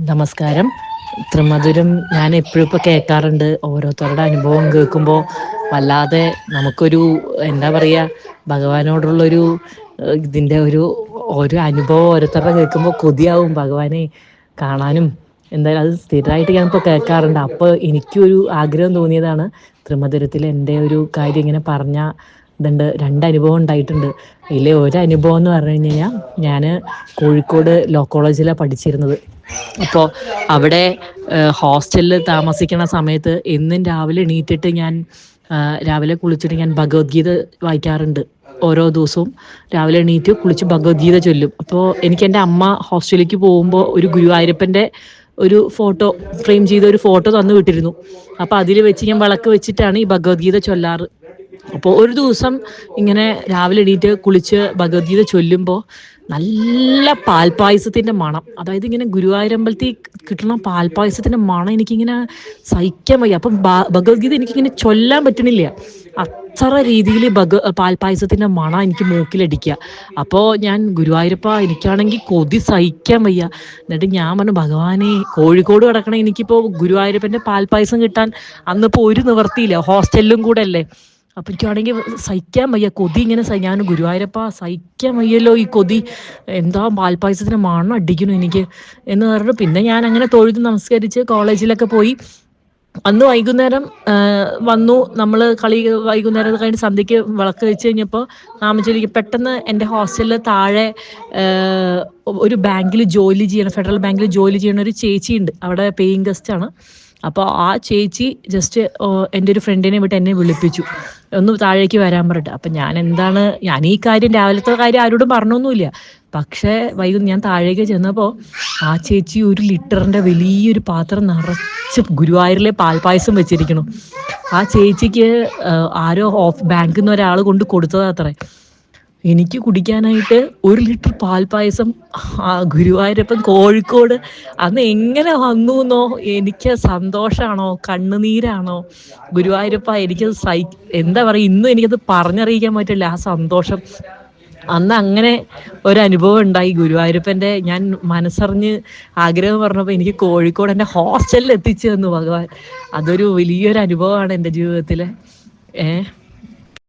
നമസ്കാരം. ത്രിമധുരം ഞാൻ എപ്പോഴും ഇപ്പൊ കേൾക്കാറുണ്ട്. ഓരോരുത്തരുടെ അനുഭവം കേൾക്കുമ്പോൾ വല്ലാതെ നമുക്കൊരു എന്താ പറയാ ഭഗവാനോടുള്ളൊരു ഇതിന്റെ ഒരു ഒരു അനുഭവം ഓരോരുത്തരുടെ കേൾക്കുമ്പോൾ കൊതിയാവും ഭഗവാനെ കാണാനും. എന്തായാലും അത് സ്ഥിരമായിട്ട് ഞാനിപ്പോൾ കേൾക്കാറുണ്ട്. അപ്പോൾ എനിക്കൊരു ആഗ്രഹം തോന്നിയതാണ് ത്രിമധുരത്തിൽ എന്റെ ഒരു കാര്യം ഇങ്ങനെ പറഞ്ഞ ഇതുണ്ട്. രണ്ട് അനുഭവം ഉണ്ടായിട്ടുണ്ട്. ഇതിലെ ഒരു അനുഭവം എന്ന് പറഞ്ഞു കഴിഞ്ഞാൽ ഞാൻ കോഴിക്കോട് ലോ കോളേജിലാണ് പഠിച്ചിരുന്നത്. അപ്പോൾ അവിടെ ഹോസ്റ്റലിൽ താമസിക്കുന്ന സമയത്ത് എന്നും രാവിലെ എണീറ്റിട്ട് ഞാൻ രാവിലെ കുളിച്ചിട്ട് ഞാൻ ഭഗവത്ഗീത വായിക്കാറുണ്ട്. ഓരോ ദിവസവും രാവിലെ എണീറ്റ് കുളിച്ച് ഭഗവത്ഗീത ചൊല്ലും. അപ്പോൾ എനിക്ക് എന്റെ അമ്മ ഹോസ്റ്റലിലേക്ക് പോകുമ്പോൾ ഒരു ഗുരുവായൂരപ്പന്റെ ഒരു ഫോട്ടോ ഫ്രെയിം ചെയ്ത ഒരു ഫോട്ടോ തന്നു വിട്ടിരുന്നു. അപ്പോൾ അതിൽ വെച്ച് ഞാൻ വിളക്ക് വെച്ചിട്ടാണ് ഈ ഭഗവത്ഗീത ചൊല്ലാറ്. അപ്പോൾ ഒരു ദിവസം ഇങ്ങനെ രാവിലെ എണീറ്റ് കുളിച്ച് ഭഗവത്ഗീത ചൊല്ലുമ്പോൾ നല്ല പാൽപായസത്തിന്റെ മണം. അതായത് ഇങ്ങനെ ഗുരുവായൂരമ്പലത്തിൽ കിട്ടുന്ന പാൽപായസത്തിന്റെ മണം എനിക്കിങ്ങനെ സഹിക്കാൻ വയ്യ. അപ്പം ഭഗവത്ഗീത എനിക്കിങ്ങനെ ചൊല്ലാൻ പറ്റണില്ല. അത്ര രീതിയിൽ ഭഗ പാൽപായസത്തിന്റെ മണം എനിക്ക് മൂക്കിലടിക്കുക അപ്പോൾ ഞാൻ ഗുരുവായൂരപ്പ എനിക്കാണെങ്കിൽ കൊതി സഹിക്കാൻ വയ്യ. എന്നിട്ട് ഞാൻ പറഞ്ഞു ഭഗവാനെ കോഴിക്കോട് കിടക്കണേ. എനിക്കിപ്പോൾ ഗുരുവായൂരപ്പന്റെ പാൽപ്പായസം കിട്ടാൻ അന്നിപ്പോൾ ഒരു നിവർത്തിയില്ല ഹോസ്റ്റലിലും കൂടെ അല്ലേ? അപ്പൊ എനിക്കാണെങ്കിൽ സഹിക്കാൻ വയ്യ. കൊതി ഇങ്ങനെ ഞാൻ ഗുരുവായൂരപ്പ സഹിക്കാൻ വയ്യല്ലോ ഈ കൊതി. എന്താ പാൽപ്പായസത്തിന് മണം അടിക്കുന്നു എനിക്ക് എന്ന് പറഞ്ഞു പിന്നെ ഞാൻ അങ്ങനെ തൊഴുത് നമസ്കരിച്ച് കോളേജിലൊക്കെ പോയി. അന്ന് വൈകുന്നേരം വന്നു. നമ്മൾ കളി വൈകുന്നേരം കഴിഞ്ഞ് സന്ധ്യയ്ക്ക് വിളക്ക് വെച്ച് കഴിഞ്ഞപ്പോൾ നാമജോലിക്ക് പെട്ടെന്ന് എന്റെ ഹോസ്റ്റലിൽ താഴെ ഒരു ബാങ്കിൽ ജോലി ചെയ്യണം ഫെഡറൽ ബാങ്കിൽ ജോലി ചെയ്യണ ഒരു ചേച്ചിയുണ്ട്. അവിടെ പേയിങ് ഗസ്റ്റ് ആണ് അപ്പോൾ ആ ചേച്ചി ജസ്റ്റ് എന്റെ ഒരു ഫ്രണ്ടിനെ വിട്ട് എന്നെ വിളിപ്പിച്ചു. ഒന്ന് താഴേക്ക് വരാൻ പറഞ്ഞിട്ട്. അപ്പം ഞാൻ എന്താണ് ഞാൻ ഈ കാര്യം രാവിലത്തെ കാര്യം ആരോടും പറഞ്ഞൊന്നുമില്ല. പക്ഷേ വൈകു ഞാൻ താഴേക്ക് ചെന്നപ്പോൾ ആ ചേച്ചി ഒരു ലിറ്ററിന്റെ വലിയൊരു പാത്രം നിറച്ച് ഗുരുവായൂരിലെ പാൽപ്പായസം വെച്ചിരിക്കണം ആ ചേച്ചിക്ക് ആരോ ഓഫ് ബാങ്കിൽ നിന്ന് ഒരാൾ കൊണ്ട് കൊടുത്തതാ അത്രേ. എനിക്ക് കുടിക്കാനായിട്ട് ഒരു ലിറ്റർ പാൽപ്പായസം ഗുരുവായൂരപ്പൻ കോഴിക്കോട് അന്ന് എങ്ങനെ വന്നു എന്നോ എനിക്ക് സന്തോഷമാണോ കണ്ണുനീരാണോ? ഗുരുവായൂരപ്പ എനിക്കത് സൈ എന്താ പറയുക ഇന്നും എനിക്കത് പറഞ്ഞറിയിക്കാൻ പറ്റില്ല ആ സന്തോഷം. അന്ന് അങ്ങനെ ഒരു അനുഭവം ഉണ്ടായി ഗുരുവായൂരപ്പന്റെ. ഞാൻ മനസ്സറിഞ്ഞ് ആഗ്രഹം പറഞ്ഞപ്പോൾ എനിക്ക് കോഴിക്കോട് എന്റെ ഹോസ്റ്റലിൽ എത്തിച്ചു തന്നു ഭഗവാൻ. അതൊരു വലിയൊരു അനുഭവമാണ് എന്റെ ജീവിതത്തിലെ. ഏഹ്